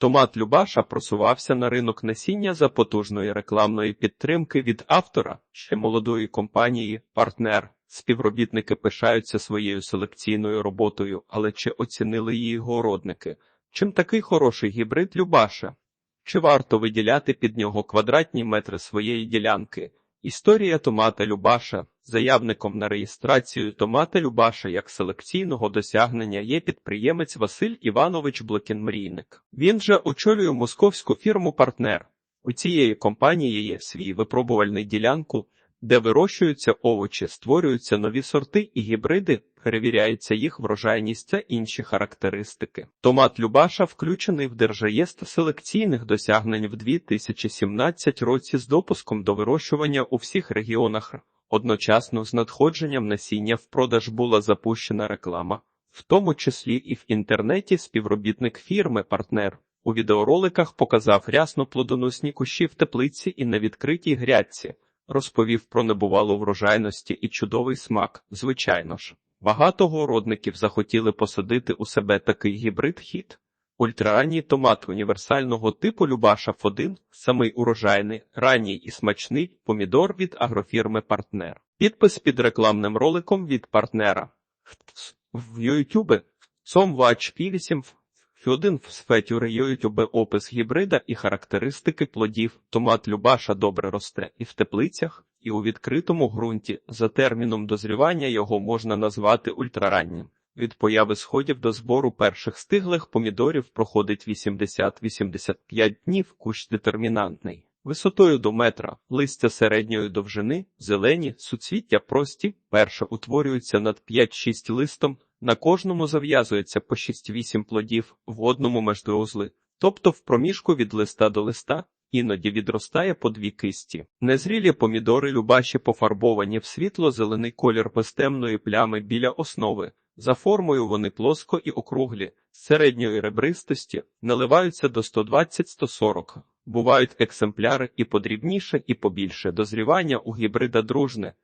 Томат Любаша просувався на ринок насіння за потужної рекламної підтримки від автора ще молодої компанії Партнер. Співробітники пишаються своєю селекційною роботою, але чи оцінили її городники? Чим такий хороший гібрид Любаша? Чи варто виділяти під нього квадратні метри своєї ділянки? Історія томата Любаша. Заявником на реєстрацію томата Любаша як селекційного досягнення є підприємець Василь Іванович Блокін-Мрійник. Він же очолює московську фірму Партнер. У цієї компанії є свій випробувальний ділянку, де вирощуються овочі, створюються нові сорти і гібриди, перевіряється їх врожайність та інші характеристики. Томат Любаша включений в держреєстр селекційних досягнень в 2017 році з допуском до вирощування у всіх регіонах. Одночасно з надходженням насіння в продаж була запущена реклама, в тому числі і в інтернеті співробітник фірми Партнер. У відеороликах показав рясно плодоносні кущі в теплиці і на відкритій грядці розповів про небувалу врожайності і чудовий смак. Звичайно ж, багато городників захотіли посадити у себе такий гібрид хід. Ультраранній томат універсального типу Любаша 1 самий урожайний, ранній і смачний помідор від агрофірми Партнер. Підпис під рекламним роликом від партнера. В YouTube Сом Watch 8 Фюдин в сфетюри YouTube опис гібрида і характеристики плодів. Томат Любаша добре росте і в теплицях, і у відкритому ґрунті. За терміном дозрівання його можна назвати ультрараннім. Від появи сходів до збору перших стиглих помідорів проходить 80-85 днів, кущ детермінантний. Висотою до метра, листя середньої довжини, зелені, суцвіття прості, перше утворюється над 5-6 листом, на кожному зав'язується по 6-8 плодів в одному междоузли, тобто в проміжку від листа до листа, іноді відростає по дві кисті. Незрілі помідори любаші пофарбовані в світло-зелений колір без темної плями біля основи. За формою вони плоско і округлі, з середньої ребристості наливаються до 120-140. Бувають екземпляри і подрібніше, і побільше. Дозрівання у гібрида дружне.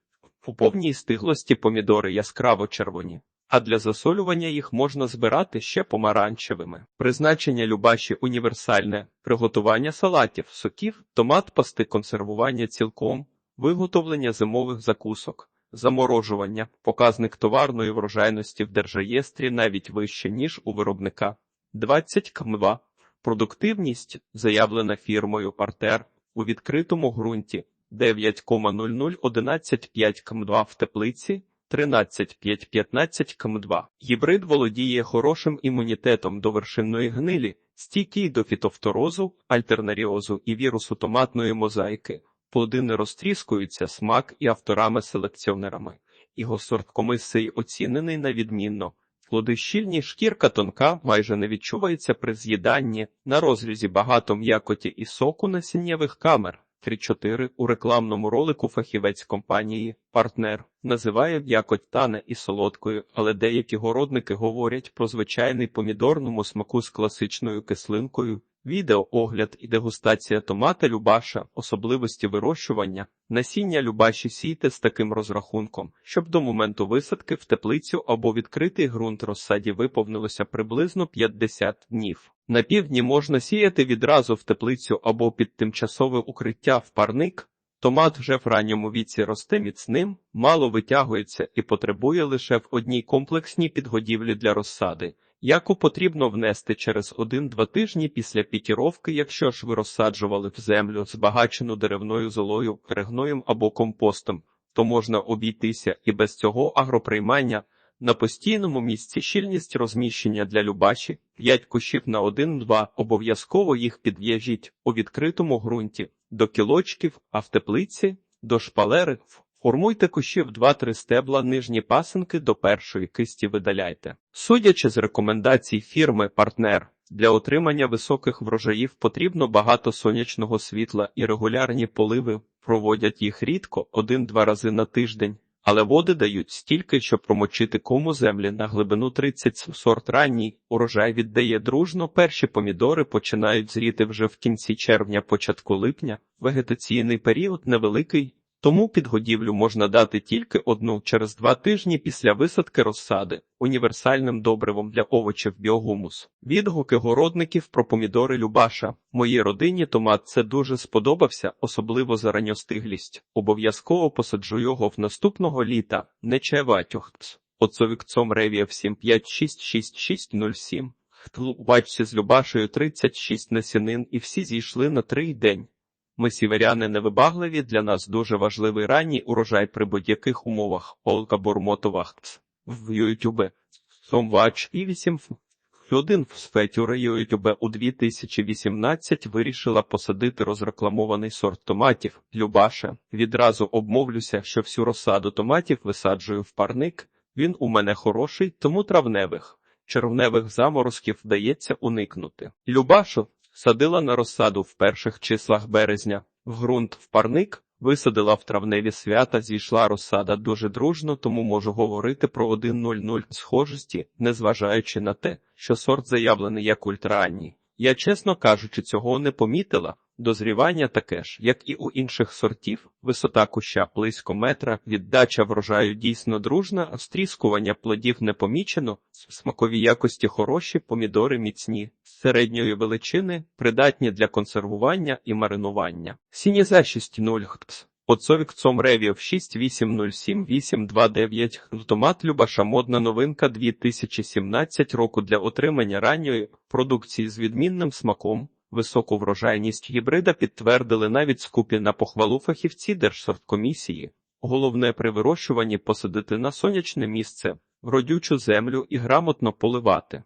У повній стиглості помідори яскраво червоні, а для засолювання їх можна збирати ще помаранчевими. Призначення любаші універсальне, приготування салатів, соків, томат пасти, консервування цілком, виготовлення зимових закусок. Заморожування, показник товарної врожайності в держреєстрі навіть вище, ніж у виробника. 20 км2. Продуктивність, заявлена фірмою Партер, у відкритому ґрунті 9,0011,5 км2 в теплиці, 13,5-15 км2. Гібрид володіє хорошим імунітетом до вершинної гнилі, стійкий до фітофторозу, альтернаріозу і вірусу томатної мозаїки. Плоди не розтріскуються смак і авторами-селекціонерами. Його сорт комисий оцінений на відмінно. Плоди щільні, шкірка тонка, майже не відчувається при з'їданні, на розрізі багато м'якоті і соку насіннєвих камер. 3-4 у рекламному ролику фахівець компанії партнер називає м'якоть тане і солодкою, але деякі городники говорять про звичайний помідорному смаку з класичною кислинкою. Відео, огляд і дегустація томата Любаша, особливості вирощування, насіння Любаші сійте з таким розрахунком, щоб до моменту висадки в теплицю або відкритий ґрунт розсаді виповнилося приблизно 50 днів. На півдні можна сіяти відразу в теплицю або під тимчасове укриття в парник. Томат вже в ранньому віці росте міцним, мало витягується і потребує лише в одній комплексній підгодівлі для розсади яку потрібно внести через один-два тижні після пікіровки, якщо ж ви розсаджували в землю збагачену деревною золою, перегноєм або компостом, то можна обійтися і без цього агроприймання. На постійному місці щільність розміщення для любаші 5 кущів на 1-2, обов'язково їх підв'яжіть у відкритому ґрунті до кілочків, а в теплиці до шпалери Формуйте кущів 2-3 стебла, нижні пасинки до першої кисті видаляйте. Судячи з рекомендацій фірми партнер, для отримання високих врожаїв потрібно багато сонячного світла і регулярні поливи, проводять їх рідко один-два рази на тиждень, але води дають стільки, щоб промочити кому землі на глибину 30 сорт ранній, урожай віддає дружно, перші помідори починають зріти вже в кінці червня, початку липня, вегетаційний період невеликий. Тому підгодівлю можна дати тільки одну через два тижні після висадки розсади, універсальним добривом для овочів біогумус. Відгуки городників про помідори Любаша. Моїй родині томат це дуже сподобався, особливо за ранньостиглість. Обов'язково посаджу його в наступного літа. Не чеватюхтс. Оцовікцом ревієв 7566607. Бачці з Любашею 36 насінин і всі зійшли на три день. Ми сіверяни невибагливі, для нас дуже важливий ранній урожай при будь-яких умовах. Олка Бурмотова в Ютубе. Сомвач і 8 один в сфетюри Ютубе у 2018 вирішила посадити розрекламований сорт томатів. Любаша. Відразу обмовлюся, що всю розсаду томатів висаджую в парник. Він у мене хороший, тому травневих. Червневих заморозків вдається уникнути. Любашу садила на розсаду в перших числах березня, в ґрунт в парник, висадила в травневі свята, зійшла розсада дуже дружно, тому можу говорити про 1.00 схожості, незважаючи на те, що сорт заявлений як ультраанній. Я, чесно кажучи, цього не помітила. Дозрівання таке ж, як і у інших сортів, висота куща близько метра, віддача врожаю дійсно дружна, стріскування плодів не помічено, смакові якості хороші, помідори міцні, середньої величини, придатні для консервування і маринування. Сініза 6.0 хтс. Оцовік цом ревів 6807829 Томат Любаша модна новинка 2017 року для отримання ранньої продукції з відмінним смаком. Високу врожайність гібрида підтвердили навіть скупі на похвалу фахівці Держсорткомісії. Головне при вирощуванні посадити на сонячне місце, родючу землю і грамотно поливати.